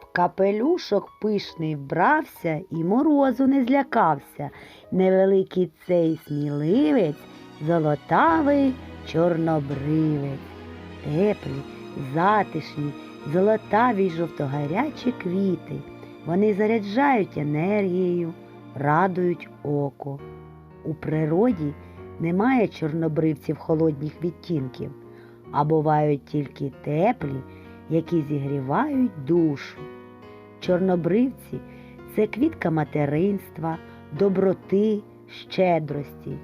В капелюшок пишний вбрався і морозу не злякався. Невеликий цей сміливець, золотавий чорнобривець. Теплі, затишні, золотаві й жовтогарячі квіти. Вони заряджають енергією, радують око. У природі немає чорнобривців холодних відтінків, а бувають тільки теплі, які зігрівають душу. Чорнобривці це квітка материнства, доброти, щедрості,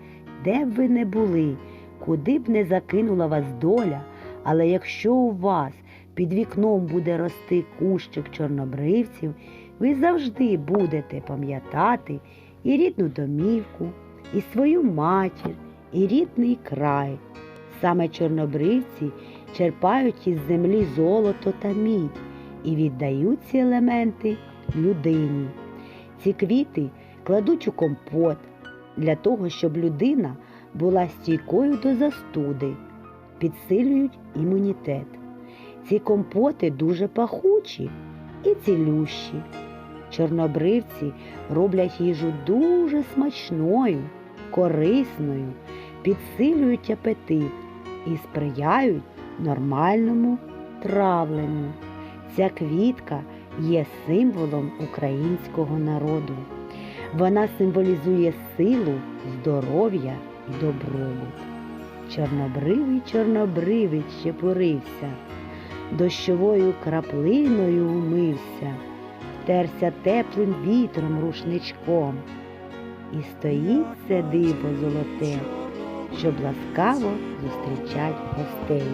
де б ви не були, куди б не закинула вас доля, але якщо у вас під вікном буде рости кущик чорнобривців, ви завжди будете пам'ятати і рідну домівку, і свою матір, і рідний край. Саме чорнобривці черпають із землі золото та мідь і віддають ці елементи людині. Ці квіти кладуть у компот для того, щоб людина була стійкою до застуди, підсилюють імунітет. Ці компоти дуже пахучі і цілющі. Чорнобривці роблять їжу дуже смачною, корисною, підсилюють апетит і сприяють нормальному травленню. Ця квітка є символом українського народу. Вона символізує силу, здоров'я і добробут. Чорнобривий чорнобривець щепурився, дощовою краплиною умився, втерся теплим вітром рушничком. І стоїть це диво золоте, щоб ласкаво зустрічать гостей.